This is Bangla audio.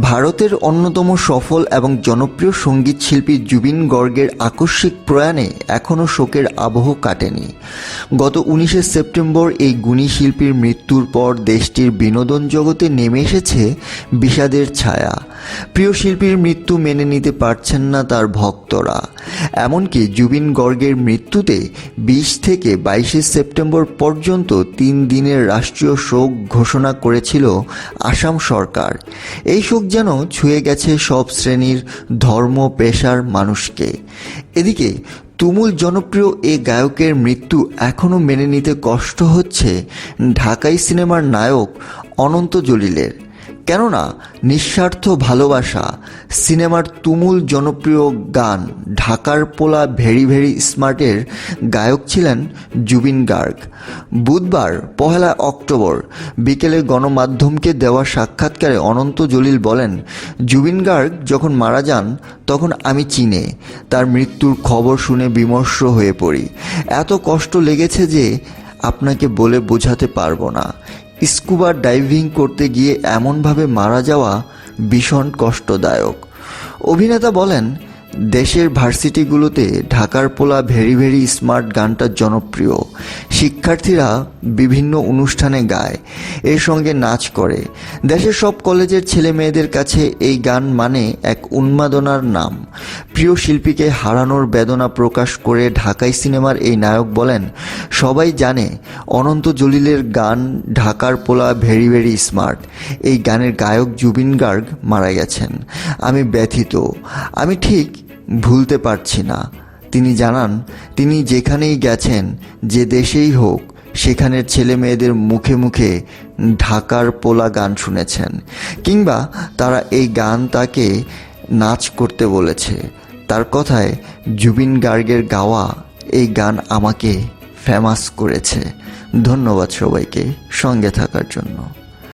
ভারতের অন্যতম সফল এবং জনপ্রিয় সংগীত শিল্পী জুবিন গর্গের আকস্মিক প্রয়াণে এখনও শোকের আবহ কাটেনি। গত উনিশে সেপ্টেম্বর এই গুণী শিল্পীর মৃত্যুর পর দেশটির বিনোদন জগতে নেমে এসেছে বিষাদের ছায়া। প্রিয় শিল্পীর মৃত্যু মেনে নিতে পারছেন না তার ভক্তরা। এমনকি জুবিন গর্গের মৃত্যুতে বিশ থেকে বাইশে সেপ্টেম্বর পর্যন্ত তিন দিনের রাষ্ট্রীয় শোক ঘোষণা করেছিল আসাম সরকার। এই শোক যেন ছুঁয়ে গেছে সব শ্রেণির ধর্ম পেশার মানুষকে। এদিকে তুমুল জনপ্রিয় এ গায়কের মৃত্যু এখনও মেনে নিতে কষ্ট হচ্ছে ঢাকাই সিনেমার নায়ক অনন্ত জলিলের। কেননা নিঃস্বার্থ ভালোবাসা সিনেমার তুমুল জনপ্রিয় গান ঢাকার পোলা ভেরি ভেরি স্মার্টের গায়ক ছিলেন জুবিন গার্গ। বুধবার পহেলা অক্টোবর বিকেলে গণমাধ্যমকে দেওয়া সাক্ষাৎকারে অনন্ত জলিল বলেন, জুবিন গার্গ যখন মারা যান, তখন আমি চিনে। তার মৃত্যুর খবর শুনে বিমর্ষ হয়ে পড়ি। এত কষ্ট লেগেছে যে আপনাকে বলে বোঝাতে পারব না। স্কুবা ডাইভিং করতে গিয়ে এমনভাবে মারা যাওয়া ভীষণ কষ্টদায়ক। অভিনেতা বলেন, দেশের ভার্সিটিগুলোতে ঢাকার পোলা ভেরি ভেরি স্মার্ট গানটা জনপ্রিয়। শিক্ষার্থীরা বিভিন্ন অনুষ্ঠানে গায়, এর সঙ্গে নাচ করে। দেশের সব কলেজের ছেলে মেয়েদের কাছে এই গান মানে এক উন্মাদনার নাম। প্রিয় শিল্পীকে হারানোর বেদনা প্রকাশ করে ঢাকাই সিনেমার এই নায়ক বলেন, সবাই জানে অনন্ত জলিলের গান ঢাকার পোলা ভেরি ভেরি স্মার্ট। এই গানের গায়ক জুবিন গার্গ মারা গেছেন। আমি ব্যথিত। আমি ঠিক ভুলতে পারছি না। তিনি জানান, তিনি যেখানেই গেছেন, যে দেশেই হোক, সেখানের ছেলে মেয়েদের মুখে মুখে ঢাকার পোলা গান শুনেছেন। কিংবা তারা এই গান তাকে নাচ করতে বলেছে। তার কথায় জুবিন গার্গের গাওয়া এই গান আমাকে ফেমাস করেছে। ধন্যবাদ সবাইকে সঙ্গে থাকার জন্য।